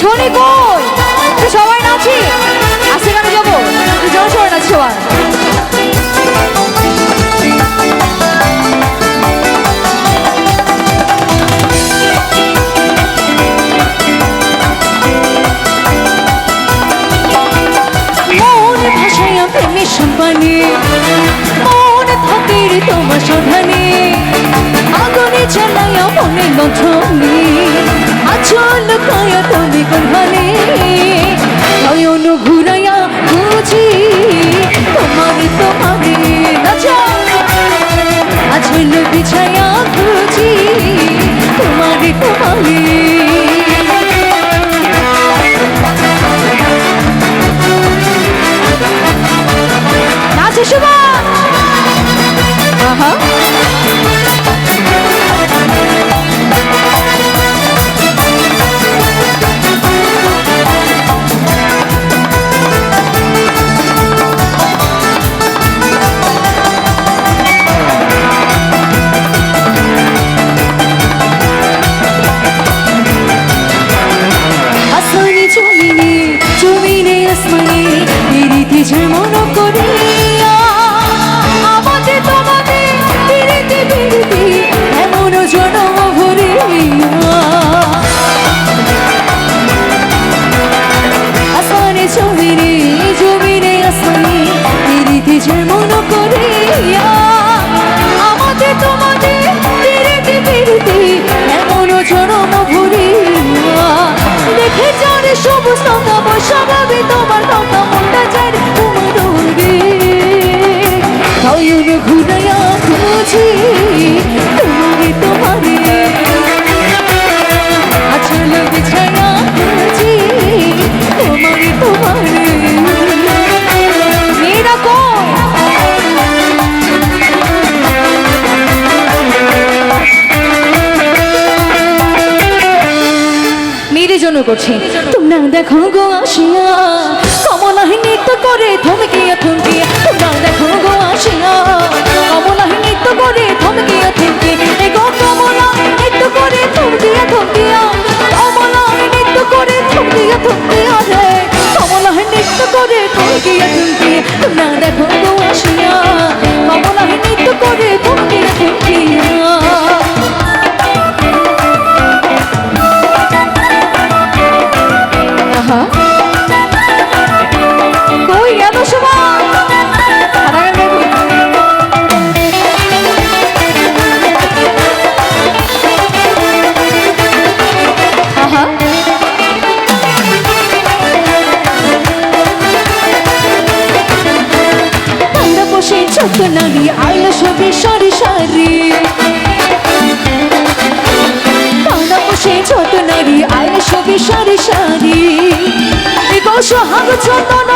শনি কই? তুই সবাই নাচি? আজকে গানে যাব? তুই জন সবাই নাচি সবার। প্রেমে সম্পানে মন থাকে তোমার সন্ধানে। আগুনে চালাইয়া মনে গঠনী তুমি নয়ন ঘুরাইয়া বুঝি তোমার তোমারে আজ হইল বিছাইয়া পিরিতি যেমন করছি, তোমরা দেখো গো আসিয়া কমলাহি নৃত্য করে থমকিয়া তোমরা দেখো গো আসিয়া নৃত্য করে থমকিয়া কমলা নৃত্য করে থমকিয়া থমকিয়া নৃত্য করে থমকিয়া থমকিয়া রে নৃত্য করে থমকিয়া তোমরা দেখো ছোট নারী আলো সবে সারি সারি। আমরা বসে ছোট নারী আলো সবে সারি সারি। সোহাগ চন্দন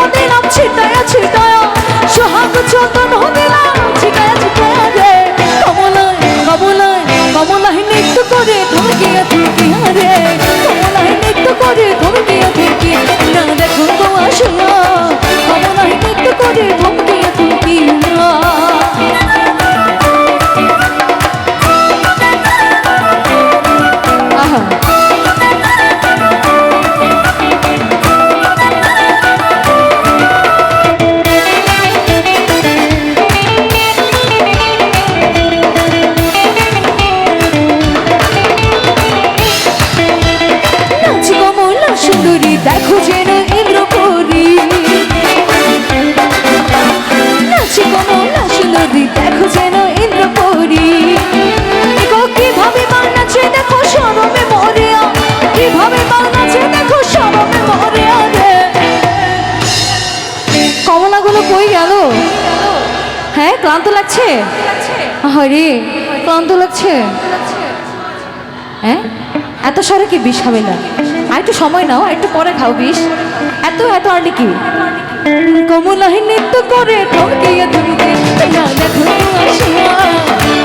কই গেল? হ্যাঁ ক্লান্ত লাগছে? হরে ক্লান্ত লাগছে। হ্যাঁ? এত সরে কি বিষ খাবে না? আর একটু সময় নাও, একটু পরে খাও বিষ। এত এত আর কি? কমলাহি নৃত্য করে থমকে না দেখো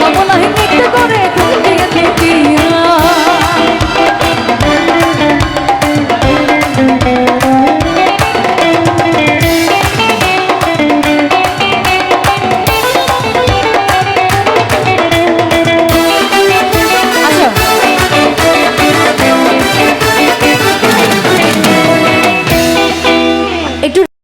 কমলাহি নৃত্য করে